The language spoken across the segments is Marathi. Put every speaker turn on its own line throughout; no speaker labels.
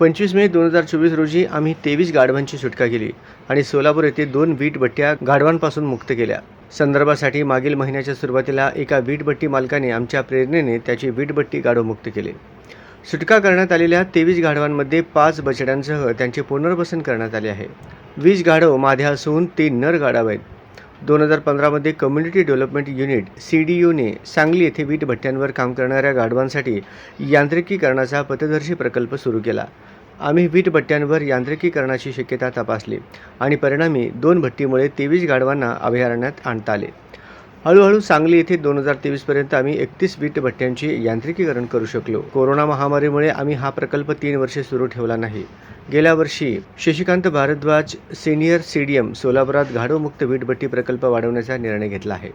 पंचवीस मे दोन हजार चोवीस रोजी आम्ही तेवीस गाढवांची सुटका केली आणि सोलापूर येथे दोन वीटभट्ट्या गाढवांपासून मुक्त केल्या. संदर्भासाठी मागील महिन्याच्या सुरुवातीला एका वीटभट्टी मालकाने आमच्या प्रेरणेने त्याची वीटभट्टी गाढव मुक्त केले. सुटका करण्यात आलेल्या तेवीस गाढवांमध्ये पाच बछड्यांसह त्यांचे पुनर्वसन करण्यात आले आहे. वीस गाढव माध्या असून ते नर गाढव आहेत. दोन हजार पंधरामध्ये community development unit C D यूने Sangli येथे वीट भट्ट्यांवर काम करणाऱ्या गाढवांसाठी यांत्रिकीकरणाचा पथदर्शी प्रकल्प सुरू केला. आम्ही वीटभट्ट्यांवर यांत्रिकीकरणाची शक्यता तपासली आणि परिणामी दोन भट्टीमुळे तेवीस गाढवांना अभयारण्यात आणता आले. हळूहळू सांगली येथे दोन हजार तेवीसपर्यंत आम्ही एकतीस वीट भट्ट्यांचे यांत्रिकीकरण करू शकलो. कोरोना महामारीमुळे आम्ही हा प्रकल्प तीन वर्षे सुरू ठेवला नाही. गेल्या वर्षी शशिकांत भारद्वाज सिनियर सीडीएम सोलापुरात गाढवमुक्त वीटभट्टी प्रकल्प वाढवण्याचा निर्णय घेतला आहे.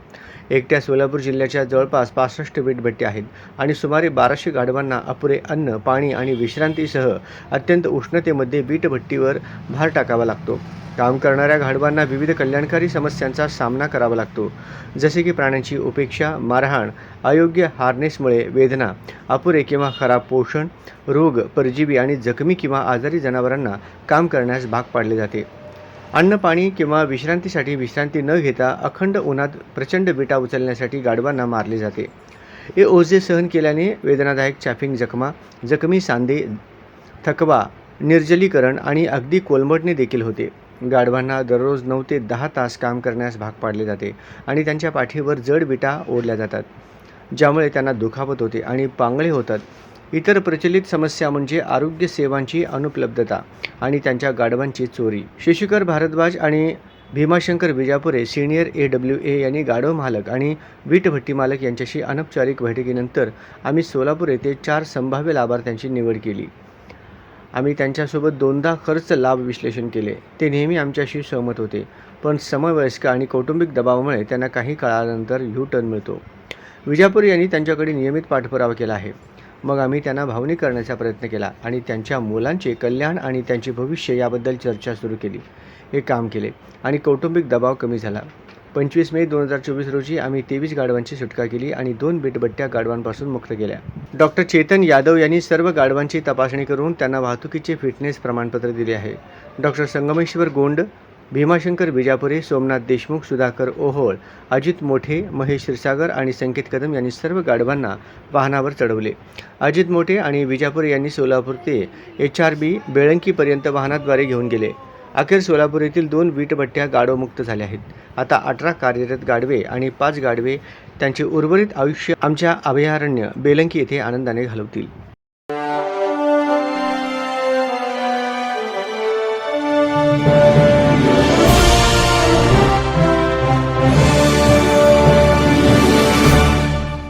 एकट्या सोलापूर जिल्ह्याच्या जवळपास पासष्ट वीटभट्टी आहेत आणि सुमारे बाराशे गाढवांना अपुरे अन्न पाणी आणि विश्रांतीसह अत्यंत उष्णतेमध्ये वीटभट्टीवर भार टाकावा लागतो. काम करणाऱ्या गाढवांना विविध कल्याणकारी समस्यांचा सामना करावा लागतो. जसे की प्राण्यांची उपेक्षा मारहाण अयोग्य हार्नेसमुळे वेदना अपुरे किंवा खराब पोषण रोग परजीवी आणि जखमी किंवा आजारी जनावर जनावरांना काम करण्यास भाग पाडले जाते. अन्न पाणी किंवा विश्रांतीसाठी विश्रांती न घेता अखंड उन्हात प्रचंड विटा उचलण्यासाठी गाढवांना मारले जाते. हे ओझे सहन केल्याने वेदनादायक चॅफिंग जखमा जखमी सांधे थकवा निर्जलीकरण आणि अगदी कोलमडणे देखील होते. गाढवांना दररोज नऊ ते दहा तास काम करण्यास भाग पाडले जाते आणि त्यांच्या पाठीवर जड विटा ओढल्या जातात ज्यामुळे त्यांना दुखापत होते आणि पांगळे होतात. इतर प्रचलित समस्या म्हणजे आरोग्य सेवांची अनुपलब्धता आणि त्यांच्या गाढवांची चोरी. शशिकर भारद्वाज आणि Bhimashankar Vijapure senior A W A यांनी गाढव मालक आणि वीटभट्टी मालक यांच्याशी अनौपचारिक बैठकीनंतर आम्ही सोलापूर येथे चार संभाव्य लाभार्थ्यांची निवड केली. आम्ही त्यांच्यासोबत दोनदा खर्च लाभ विश्लेषण केले. ते नेहमी आमच्याशी सहमत होते पण समवयस्क आणि कौटुंबिक दबावामुळे त्यांना काही काळानंतर यू टर्न मिळतो. विजापूर यांनी त्यांच्याकडे नियमित पाठपुरावा केला आहे. मग आम्ही त्यांना भावनिक करण्याचा प्रयत्न केला आणि त्यांच्या मुलांचे कल्याण आणि त्यांचे भविष्य याबद्दल चर्चा सुरू केली. हे काम केले आणि कौटुंबिक दबाव कमी झाला. पंचवीस मे दोन हजार चोवीस रोजी आम्ही तेवीस गाढवांची सुटका केली आणि दोन बेटबट्ट्या गाढवांपासून मुक्त केल्या. डॉक्टर चेतन यादव यांनी सर्व गाढवांची तपासणी करून त्यांना वाहतुकीचे फिटनेस प्रमाणपत्र दिले आहे. डॉक्टर संगमेश्वर गोंड भीमाशंकर बिजापुरी सोमनाथ देशमुख सुधाकर ओहोळ अजित मोठे महेश क्षीरसागर आणि संकेत कदम यांनी सर्व गाढवांना वाहनावर चढवले. अजित मोठे आणि विजापूर यांनी सोलापूर ते एच आर बी बेळंकीपर्यंत वाहनाद्वारे घेऊन गेले. अखेर सोलापूर येथील दोन वीटभट्ट्या गाढवमुक्त झाल्या आहेत. आता अठरा कार्यरत गाडवे आणि पाच गाडवे त्यांचे उर्वरित आयुष्य आमच्या अभयारण्य बेलंकी येथे आनंदाने घालवतील. thank you